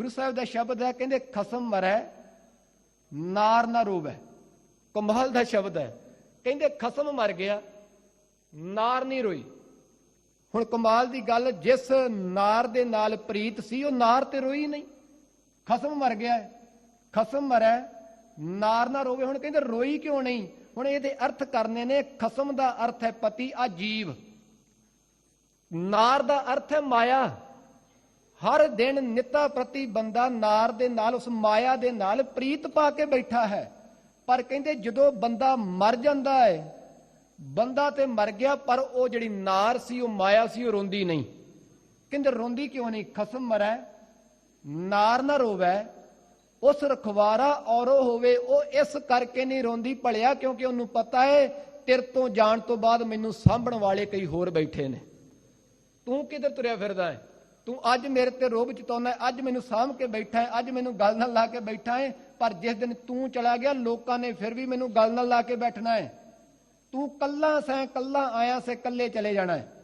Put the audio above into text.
ਗੁਰੂ ਸਾਹਿਬ ਦਾ ਸ਼ਬਦ ਹੈ, ਕਹਿੰਦੇ ਖਸਮ ਮਰੈ, ਨਾਰ ਨਾ ਰੋਵੈ। ਕਮਾਲ ਦਾ ਸ਼ਬਦ ਹੈ। ਕਹਿੰਦੇ ਖਸਮ ਮਰ ਗਿਆ, ਨਾਰ ਨਹੀਂ ਰੋਈ। ਹੁਣ ਕਮਾਲ ਦੀ ਗੱਲ, ਜਿਸ ਨਾਰ ਦੇ ਨਾਲ ਪ੍ਰੀਤ ਸੀ, ਉਹ ਨਾਰ ਤੇ ਰੋਈ ਨਹੀਂ। ਖਸਮ ਮਰ ਗਿਆ ਖਸਮ ਮਰੈ, ਨਾਰ ਨਾ ਰੋਵੇ। ਹੁਣ ਕਹਿੰਦੇ ਰੋਈ ਕਿਉਂ ਨਹੀਂ? ਹੁਣ ਇਹਦੇ ਅਰਥ ਕਰਨੇ ਨੇ, ਖਸਮ ਦਾ ਅਰਥ ਹੈ ਪਤੀ ਆ ਜੀਵ ਨਾਰ ਦਾ ਅਰਥ ਹੈ ਮਾਇਆ। ਹਰ ਦਿਨ ਨਿੱਤਾ ਪ੍ਰਤੀ ਬੰਦਾ ਨਾਰ ਦੇ ਨਾਲ, ਉਸ ਮਾਇਆ ਦੇ ਨਾਲ ਪ੍ਰੀਤ ਪਾ ਕੇ ਬੈਠਾ ਹੈ। ਪਰ ਕਹਿੰਦੇ ਜਦੋਂ ਬੰਦਾ ਮਰ ਜਾਂਦਾ ਹੈ, ਬੰਦਾ ਤੇ ਮਰ ਗਿਆ, ਪਰ ਉਹ ਜਿਹੜੀ ਨਾਰ ਸੀ, ਉਹ ਮਾਇਆ ਸੀ, ਉਹ ਰੋਂਦੀ ਨਹੀਂ। ਕਹਿੰਦੇ ਰੋਂਦੀ ਕਿਉਂ ਨਹੀਂ? ਖਸਮ ਮਰੈ, ਨਾਰ ਨਾ ਰੋਵੈ, ਉਸ ਰਖਵਾਰਾ ਔਰੋ ਹੋਵੇ, ਉਹ ਇਸ ਕਰਕੇ ਨਹੀਂ ਰੋਂਦੀ ਭਲਿਆ, ਕਿਉਂਕਿ ਉਹਨੂੰ ਪਤਾ ਹੈ, ਤੇਰੇ ਤੋਂ ਜਾਣ ਤੋਂ ਬਾਅਦ ਮੈਨੂੰ ਸਾਂਭਣ ਵਾਲੇ ਕਈ ਹੋਰ ਬੈਠੇ ਨੇ। ਤੂੰ ਕਿੱਧਰ ਤੁਰਿਆ ਫਿਰਦਾ ਹੈ? ਤੂੰ ਅੱਜ ਮੇਰੇ ਤੇ ਰੋਬ ਚਤਾਉਣਾ ਅੱਜ ਮੈਨੂੰ ਸਾਂਭ ਕੇ ਬੈਠਾ ਹੈ, ਅੱਜ ਮੈਨੂੰ ਗੱਲ ਨਾਲ ਲਾ ਕੇ ਬੈਠਾ ਹੈ, ਪਰ ਜਿਸ ਦਿਨ ਤੂੰ ਚਲਾ ਗਿਆ, ਲੋਕਾਂ ਨੇ ਫਿਰ ਵੀ ਮੈਨੂੰ ਗੱਲ ਨਾਲ ਲਾ ਕੇ ਬੈਠਣਾ ਹੈ। ਤੂੰ ਕੱਲਾ ਸੈਂ, ਕੱਲਾ ਆਇਆ ਸੇ, ਕੱਲੇ ਚਲੇ ਜਾਣਾ ਹੈ।